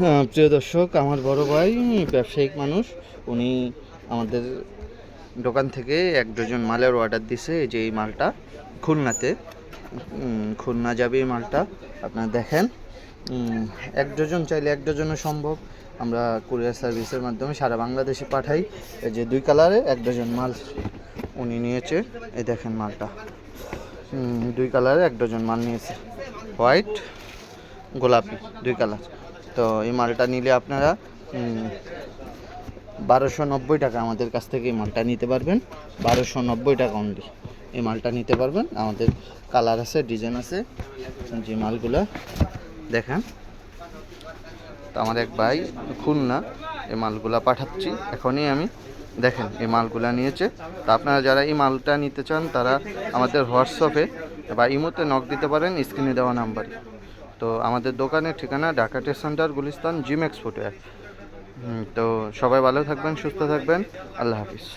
হ্যাঁ প্রিয় দর্শক, আমার বড় ভাই ব্যবসায়িক মানুষ। উনি আমাদের দোকান থেকে এক ডজন মালের অর্ডার দিছে যে এই মালটা, খুলনাতে। খুলনা যাবে এই মালটা, আপনারা দেখেন। এক ডজন চাইলে এক ডজনও সম্ভব। আমরা কুরিয়ার সার্ভিসের মাধ্যমে সারা বাংলাদেশে পাঠাই। এই যে দুই কালারে এক ডজন মাল উনি নিয়েছে। এই দেখেন মালটা। দুই কালারে এক ডজন মাল নিয়েছে। হোয়াইট গোলাপি, দুই কালার। তো এই মালটা নিলে আপনারা বারোশো নব্বই টাকা আমাদের কাছ থেকে এই মালটা নিতে পারবেন। বারোশো নব্বই টাকা অনলি এই মালটা নিতে পারবেন। আমাদের কালার আছে, ডিজাইন আছে, যে মালগুলো দেখেন। তো আমার এক ভাই খুলনা এই মালগুলা পাঠাচ্ছি। এখনই আমি দেখেন, এই মালগুলা নিয়েছে। তো আপনারা যারা এই মালটা নিতে চান, তারা আমাদের হোয়াটসঅ্যাপে বা ইমোতে নক দিতে পারেন স্ক্রিনে দেওয়া নাম্বারে। তো আমাদের দোকানের ঠিকানা Dhaka test centre, Gulistan, gym এক্সপোর্টে। তো সবাই ভালো থাকবেন, সুস্থ থাকবেন। আল্লাহ হাফিজ।